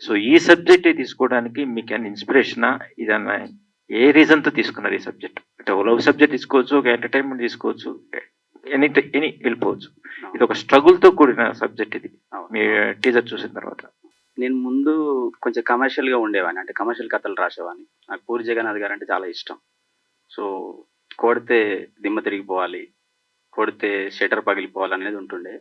So ఈ సబ్జెక్టే తీసుకోవడానికి మీకు ఏమైనా ఇన్స్పిరేషనా ఇదన్నా ఏ రీజన్తో తీసుకున్నారు ఈ సబ్జెక్ట్ అంటే లవ్ సబ్జెక్ట్ తీసుకోవచ్చు ఒక ఎంటర్టైన్మెంట్ తీసుకోవచ్చు ఎనీ ఎనీ వెళ్ళిపోవచ్చు. ఇది ఒక స్ట్రగుల్తో కూడిన సబ్జెక్ట్ ఇది. మీ టీజర్ చూసిన తర్వాత. నేను ముందు కొంచెం కమర్షియల్గా ఉండేవాడిని. అంటే కమర్షియల్ కథలు రాసేవాడిని. నాకు పూరి జగన్నాథ్ గారు అంటే చాలా ఇష్టం. సో కొడితే దిమ్మ తిరిగిపోవాలి కొడితే షటర్ పగిలిపోవాలి అనేది ఉంటుండే.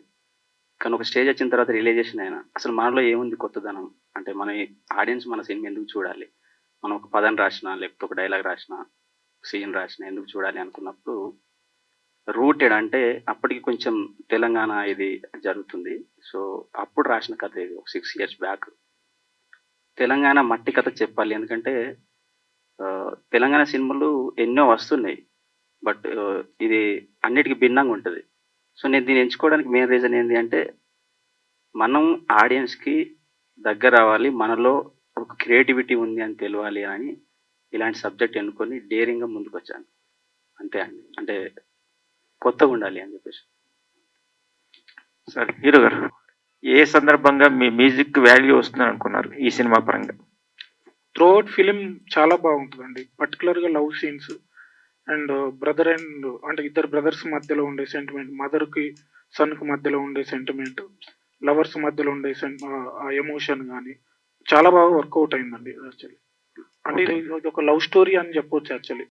కానీ ఒక స్టేజ్ వచ్చిన తర్వాత రియలైజేషన్ అయినా అసలు మనలో ఏముంది కొత్తదనం? అంటే మన ఆడియన్స్ మన సినిమా ఎందుకు చూడాలి? మనం ఒక పదం రాసినా లేకపోతే ఒక డైలాగ్ రాసినా సీన్ రాసినా ఎందుకు చూడాలి అనుకున్నప్పుడు రూటెడ్ అంటే అప్పటికి కొంచెం తెలంగాణ ఇది జరుగుతుంది. సో అప్పుడు రాసిన కథ ఇది ఒక సిక్స్ ఇయర్స్ బ్యాక్ తెలంగాణ మట్టి కథ చెప్పాలి ఎందుకంటే తెలంగాణ సినిమాలు ఎన్నో వస్తున్నాయి. బట్ ఇది అన్నిటికీ భిన్నంగా ఉంటుంది. సో నేను దీన్ని ఎంచుకోవడానికి మెయిన్ రీజన్ ఏంటి అంటే మనం ఆడియన్స్కి దగ్గర రావాలి మనలో ఒక క్రియేటివిటీ ఉంది అని తెలియాలి అని ఇలాంటి సబ్జెక్ట్ ఎన్నుకొని డేరింగ్గా ముందుకు వచ్చాను అంతే అండి. అంటే కొత్తగా ఉండాలి అని చెప్పేసి. సరే హీరో గారు ఏ సందర్భంగా మీ మ్యూజిక్ వాల్యూ వస్తుందని అనుకున్నారు ఈ సినిమా పరంగా? త్రూఅవుట్ ఫిలిం చాలా బాగుంటుందండి. పర్టికులర్గా love scenes and brother and అంటే ఇద్దరు బ్రదర్స్ మధ్యలో ఉండే సెంటిమెంట్ మదర్కి సన్కి మధ్యలో ఉండే సెంటిమెంట్ లవర్స్ మధ్యలో ఉండే ఆ- ఎమోషన్ కానీ చాలా బాగా వర్కౌట్ అయిందండి యాక్చువల్లీ అంటే ఇది ఒక లవ్ స్టోరీ అని చెప్పొచ్చు యాక్చువల్లీ